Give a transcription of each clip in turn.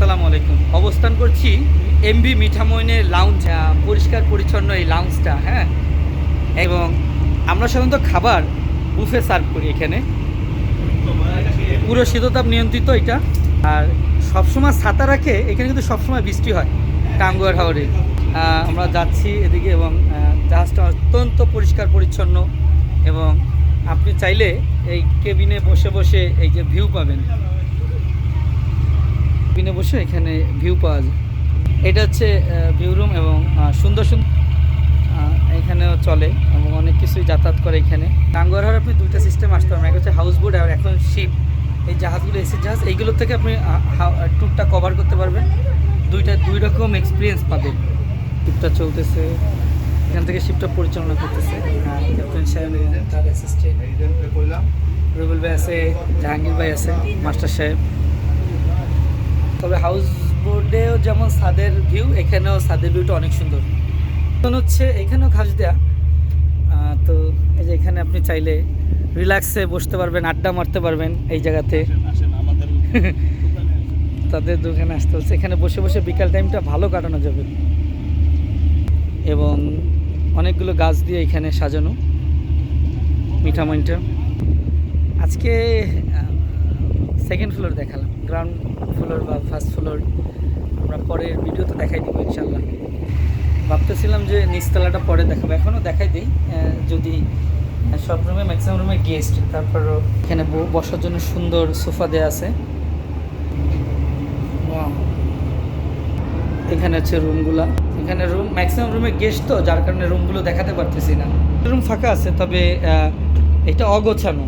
আসসালামু আলাইকুম। অবস্থান করছি এমবি মিঠামইনের লাউঞ্জ পরিষ্কার পরিচ্ছন্ন এই লাউঞ্জটা হ্যাঁ? এবং আমরা সাধারণত খাবার বুফে সার্ভ করি এখানে। পুরো শীততাপ নিয়ন্ত্রিত এটা। আর সবসময় ছাতা রাখে, এখানে কিন্তু সবসময় বৃষ্টি হয়, টাঙ্গুয়ার হাওড়ে আমরা যাচ্ছি এদিকে এবং জাহাজটা অত্যন্ত পরিষ্কার পরিচ্ছন্ন এবং আপনি চাইলে এই কেবিনে বসে বসে এই যে ভিউ পাবেন। কেবিনে বসে এখানে ভিউ পাওয়া যায়। এটা হচ্ছে ভিউ রুম এবং সুন্দর সুন্দর এখানেও চলে এবং অনেক কিছুই যাতায়াত করে এখানে। টাঙ্গুয়ার আপনি দুইটা সিস্টেম আসতে পারবেন। একটা হচ্ছে হাউস বোট আর এখন শিপ এই জাহাজগুলো এসি জাহাজ, এইগুলোর থেকে আপনি ট্যুরটা কভার করতে পারবেন। দুইটা, দুই রকম এক্সপিরিয়েন্স পাবেন। শিপটা চলতেছে। এখান থেকে শিপটা পরিচালনা করতেছে। ক্যাপ্টেন সাহেব, তার অ্যাসিস্ট্যান্ট রুবেল ভাই আছে, জাহাঙ্গীর ভাই আছে মাস্টার সাহেব। তবে হাউস বোর্ডেও যেমন সাদের ভিউ এখানেও সাদের ভিউটা অনেক সুন্দর। এখন হচ্ছে এখানেও ঘাস দেয়া। তো এই যে এখানে আপনি চাইলে রিল্যাক্সে বসতে পারবেন, আড্ডা মারতে পারবেন এই জায়গাতে। তাদের দোকানে আসতে হচ্ছে। এখানে বসে বসে বিকাল টাইমটা ভালো কাটানো যাবে। এবং অনেকগুলো গাছ দিয়ে এখানে সাজানো। মিঠা মিঠামইনটা আজকে সেকেন্ড ফ্লোর দেখালাম গ্রাউন্ড ফ্লোর বা ফার্স্ট ফ্লোর আমরা পরের ভিডিওতে দেখাই দিব ইনশাল্লাহ ভাবতেছিলাম যে নিচতলাটা পরে দেখাবো এখনও দেখাই দিই যদি সব রুমে ম্যাক্সিমাম রুমে গেস্ট তারপরও এখানে বসার জন্য সুন্দর সোফা দেওয়া আছে. এখানে হচ্ছে রুমগুলা এখানে রুম ম্যাক্সিমাম রুমে গেস্ট তো, যার কারণে রুমগুলো দেখাতে পারতেছি না। রুম ফাঁকা আছে, তবে এটা অগোছানো।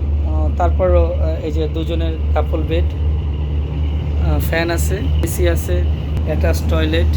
তারপরও এই যে দুজনের কাপল বেড ফ্যান আছে এসি আছে অ্যাটাচ টয়লেট